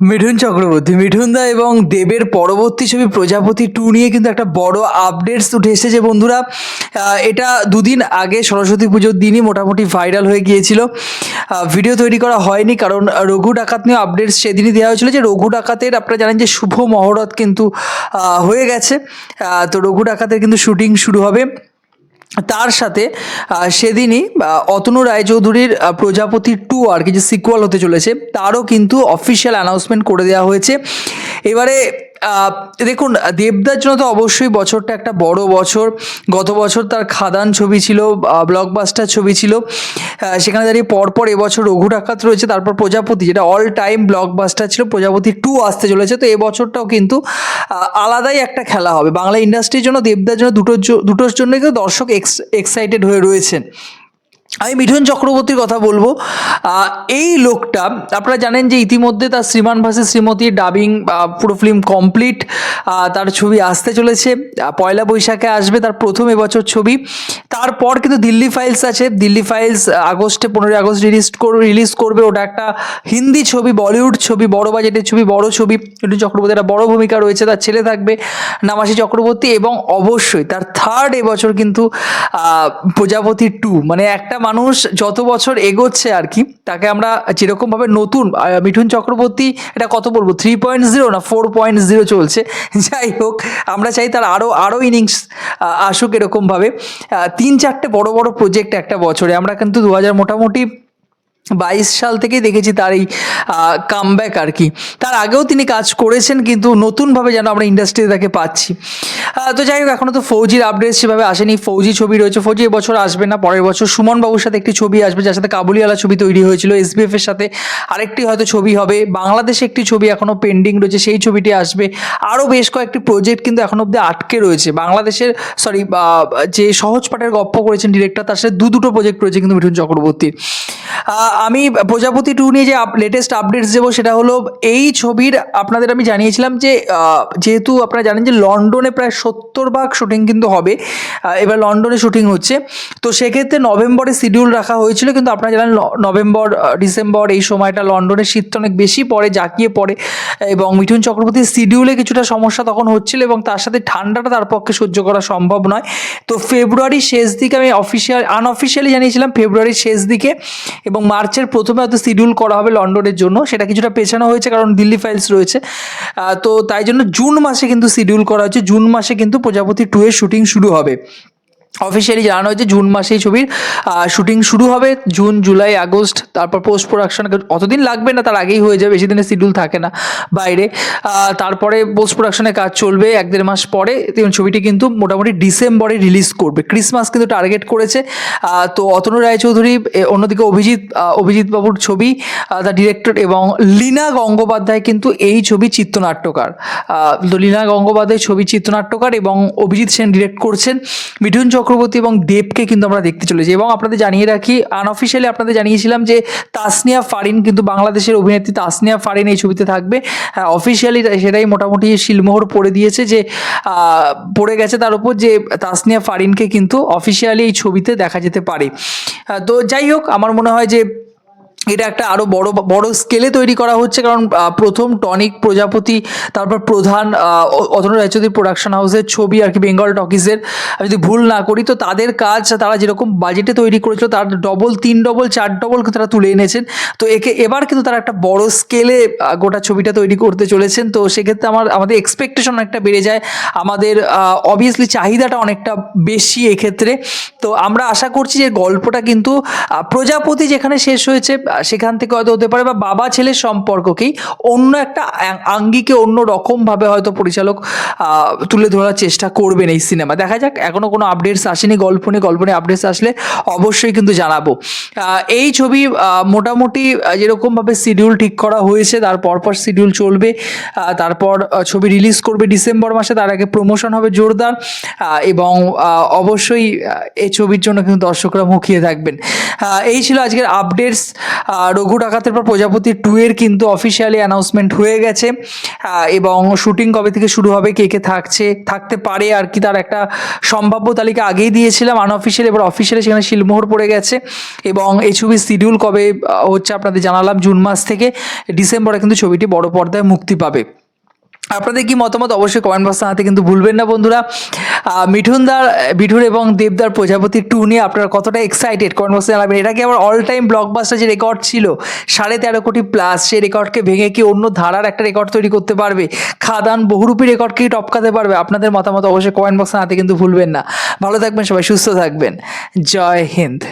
মিঠুন চক্রবর্তী। মিঠুন দা এবং দেবের পরবর্তী ছবি প্রজাপতি টু নিয়ে কিন্তু একটা বড় আপডেটস উঠে এসেছে বন্ধুরা। এটা দুদিন আগে সরস্বতী পুজোর দিনই মোটামুটি ভাইরাল হয়ে গিয়েছিল। ভিডিও তৈরি করা হয়নি কারণ রঘু ডাকাত নিয়ে আপডেটস সেদিনই দেওয়া হয়েছিল যে রঘু ডাকাতের আপনারা জানেন যে শুভ মহরত কিন্তু হয়ে গেছে। তো রঘু ডাকাতের কিন্তু শুটিং শুরু হবে। তার সাথে সেদিনই অতনু রায়চৌধুরীর প্রজাপতি টু আর কি যে সিকুয়াল হতে চলেছে, তারও কিন্তু অফিসিয়াল অ্যানাউন্সমেন্ট করে দেওয়া হয়েছে। এবারে দেখুন, দেবদার জন্য তো অবশ্যই বছরটা একটা বড় বছর। গত বছর তার খাদান ছবি ছিল ব্লকবাস্টার ছবি ছিল। সেখানে দাঁড়িয়ে পরপর এবছর রঘু ডাকাত রয়েছে, তারপর প্রজাপতি, যেটা অল টাইম ব্লকবাস্টার ছিল, প্রজাপতি টু আসতে চলেছে। তো এবছরটাও কিন্তু আলাদাই একটা খেলা হবে। বাংলা ইন্ডাস্ট্রির জন্য, দেবদার জন্য দুটোর দুটোর জন্য কিন্তু দর্শক এক্স এক্সাইটেড হয়ে রয়েছেন। আমি মিঠুন চক্রবর্তীর কথা বলব। এই লোকটা, আপনারা জানেন যে ইতিমধ্যে তার শ্রীমান ভাসে শ্রীমতীর ডাবিং পুরো ফিল্ম কমপ্লিট তার ছবি আসতে চলেছে। পয়লা বৈশাখে আসবে তার প্রথম এবছর ছবি। তারপর কিন্তু দিল্লি ফাইলস আছে। দিল্লি ফাইলস আগস্টে, পনেরোই আগস্ট রিলিজ রিলিজ করবে। ওটা একটা হিন্দি ছবি, বলিউড ছবি, বড় বাজেটের ছবি, বড় ছবি। মিঠুন চক্রবর্তী একটা বড় ভূমিকা রয়েছে, তার ছেলে থাকবে নামাসি চক্রবর্তী এবং অবশ্যই তার থার্ড এবছর কিন্তু প্রজাপতি টু মানে একটা মানুষ যত বছর এগোচ্ছে আর কি, তাকে আমরা যেরকমভাবে নতুন মিঠুন চক্রবর্তী, এটা কত বলব থ্রি পয়েন্ট জিরো না ফোর পয়েন্ট জিরো চলছে। যাই হোক, আমরা চাই তার আরও আরও ইনিংস আসুক এরকমভাবে তিন চারটে বড় বড় প্রজেক্ট একটা বছরে। আমরা কিন্তু দু হাজার মোটামুটি বাইশ সাল থেকেই দেখেছি তার এই কামব্যাক আর কি তার আগেও তিনি কাজ করেছেন, কিন্তু নতুনভাবে যেন আমরা ইন্ডাস্ট্রিতে তাকে পাচ্ছি। তো যাই হোক এখনও তো ফৌজির আপডেট সেভাবে আসেনি। ফৌজি ছবি রয়েছে, ফৌজি এবছর আসবে না, পরের বছর সুমন বাবুর সাথে একটি ছবি আসবে, যার সাথে কাবুলিওয়ালা ছবি তৈরি হয়েছিল। এসবিএফ এর সাথে আরেকটি হয়তো ছবি হবে। বাংলাদেশে একটি ছবি এখনও পেন্ডিং রয়েছে, সেই ছবিটি আসবে। আরও বেশ কয়েকটি প্রজেক্ট কিন্তু এখন অব্দি আটকে রয়েছে। বাংলাদেশের সরি যে সহজ পাঠের গপ্প করেছেন ডিরেক্টর তার সাথে দু দুটো প্রজেক্ট রয়েছে কিন্তু মিঠুন চক্রবর্তীর। আমি প্রজাপতি টু নিয়ে যে লেটেস্ট আপডেটস দেবো সেটা হলো এই ছবির, আপনাদের আমি জানিয়েছিলাম যে যেহেতু আপনারা জানেন যে লন্ডনে প্রায় সত্তর ভাগ শুটিং কিন্তু হবে এবার লন্ডনে শুটিং হচ্ছে, তো সেক্ষেত্রে নভেম্বরে শিডিউল রাখা হয়েছিল, কিন্তু আপনারা জানেন নভেম্বর ডিসেম্বর এই সময়টা লন্ডনের শীতটা অনেক বেশি পড়ে, জাঁকিয়ে পড়ে, এবং মিঠুন চক্রবর্তীর শিডিউলে কিছুটা সমস্যা তখন হচ্ছিল, এবং তার সাথে ঠান্ডাটা তার পক্ষে সহ্য করা সম্ভব নয়, তো ফেব্রুয়ারির শেষ দিকে আমি অফিসিয়াল আনঅফিসিয়ালি জানিয়েছিলাম, ফেব্রুয়ারির শেষ দিকে, এবং মার্চের প্রথমে হয়তো শিডিউল করা হবে লন্ডনের জন্য। সেটা কিছুটা পেছানো হয়েছে কারণ দিল্লি ফাইলস রয়েছে। তো তাই জন্য জুন মাসে কিন্তু শিডিউল করা হয়েছে। জুন মাসে কিন্তু প্রজাপতি টু এর শুটিং শুরু হবে। অফিসিয়ালি জানানো হয়েছে জুন মাসে এই ছবির শুটিং শুরু হবে, জুন, জুলাই, আগস্ট, তারপর পোস্ট প্রোডাকশন অতদিন লাগবে না, তার আগেই হয়ে যাবে, বেশি দিনের শিডিউল থাকে না বাইরে। তারপরে পোস্ট প্রোডাকশনের কাজ চলবে এক দেড় মাস পরে ছবিটি কিন্তু মোটামুটি ডিসেম্বরে রিলিজ করবে। ক্রিসমাস কিন্তু টার্গেট করেছে। তো অতনু রায়চৌধুরী অন্যদিকে অভিজিৎ অভিজিৎ বাবুর ছবি দ্য ডিরেক্টর এবং লীনা গঙ্গোপাধ্যায় কিন্তু এই ছবি চিত্রনাট্যকার। তো লীনা গঙ্গোপাধ্যায় ছবি চিত্রনাট্যকার এবং অভিজিৎ সেন ডিরেক্ট করছেন। মিঠুন চক্রবর্তী এবং দেবকে কিন্তু আমরা দেখতে চলেছি এবং আপনাদের জানিয়ে রাখি আনঅফিসিয়ালি আপনাদের জানিয়েছিলাম যে তাসনিয়া ফারিন কিন্তু বাংলাদেশের অভিনেত্রী তাসনিয়া ফারিন এই ছবিতে থাকবে। হ্যাঁ অফিসিয়ালি সেটাই মোটামুটি শিলমোহর পড়ে দিয়েছে যে পড়ে গেছে তার উপর যে তাসনিয়া ফারিনকে কিন্তু অফিসিয়ালি এই ছবিতে দেখা যেতে পারে। তো যাই হোক, আমার মনে হয় যে এটা একটা আরও বড় বড় স্কেলে তৈরি করা হচ্ছে। কারণ প্রথম টনিক প্রজাপতি, তারপর প্রধান অতনু রায়চৌধুরী প্রোডাকশন হাউসের ছবি আর কি বেঙ্গল টকিজের আমি যদি ভুল না করি, তো তাদের কাজ, তারা যেরকম বাজেটে তৈরি করেছিল, তার ডবল তিন ডবল চার ডবল তারা তুলে এনেছেন। তো একে, এবার কিন্তু তারা একটা বড় স্কেলে গোটা ছবিটা তৈরি করতে চলেছেন। তো সেক্ষেত্রে আমার, আমাদের এক্সপেকটেশন অনেকটা বেড়ে যায়। আমাদের অবভিয়াসলি চাহিদাটা অনেকটা বেশি এক্ষেত্রে। তো আমরা আশা করছি যে গল্পটা কিন্তু প্রজাপতি যেখানে শেষ হয়েছে সেখান থেকে হয়তো হতে পারে বা বাবা ছেলের সম্পর্ককেই অন্য একটা আঙ্গিকে অন্য রকমভাবে হয়তো পরিচালক তুলে ধরার চেষ্টা করবেন এই সিনেমা। দেখা যাক এখনও কোনো আপডেটস আসেনি, গল্প নিয়ে গল্প নিয়ে আপডেটস আসলে অবশ্যই কিন্তু জানাব। এই ছবি মোটামুটি যেরকমভাবে শিডিউল ঠিক করা হয়েছে, তার পরপর শিডিউল চলবে। তারপর ছবি রিলিজ করবে ডিসেম্বর মাসে, তার আগে প্রমোশন হবে জোরদার। এবং অবশ্যই এই ছবির জন্য কিন্তু দর্শকরা মুখিয়ে থাকবেন। এই ছিল আজকের আপডেটস রঘু ডাকাতের পর প্রজাপতি টু এর কিন্তু অফিসিয়ালি অ্যানাউন্সমেন্ট হয়ে গেছে। এবং শুটিং কবে থেকে শুরু হবে, কে কে থাকছে, থাকতে পারে আর কি তার একটা সম্ভাব্য তালিকা আগেই দিয়েছিলাম আনঅফিসিয়াল এবার অফিসিয়ালি সেখানে শিলমোহর পড়ে গেছে। এবং এই ছবির শিডিউল কবে হচ্ছে আপনাদের জানালাম জুন মাস থেকে। ডিসেম্বরে কিন্তু ছবিটি বড় পর্দায় মুক্তি পাবে। আপনাদের কি মতামত? অবশ্যই কমেন্ট বক্সে জানাতে কিন্তু ভুলবেন না বন্ধুরা। মিঠুনদার, মিঠুন এবং দেবদার প্রজাপতি টু নিয়ে আপনারা কতটা এক্সাইটেড কমেন্ট বক্সে জানাবেন। এটা কি আবার অল টাইম ব্লকবাস্টার যে রেকর্ড ছিল? সাড়ে তেরো কোটি প্লাস সেই রেকর্ডকে ভেঙে কি অন্য ধারার একটা রেকর্ড তৈরি করতে পারবে? খাদান বহুরূপী রেকর্ডকে টপকাতে পারবে? আপনাদের মতামত অবশ্যই কমেন্ট বক্সে জানাতে কিন্তু ভুলবেন না। ভালো থাকবেন সবাই, সুস্থ থাকবেন। জয় হিন্দ।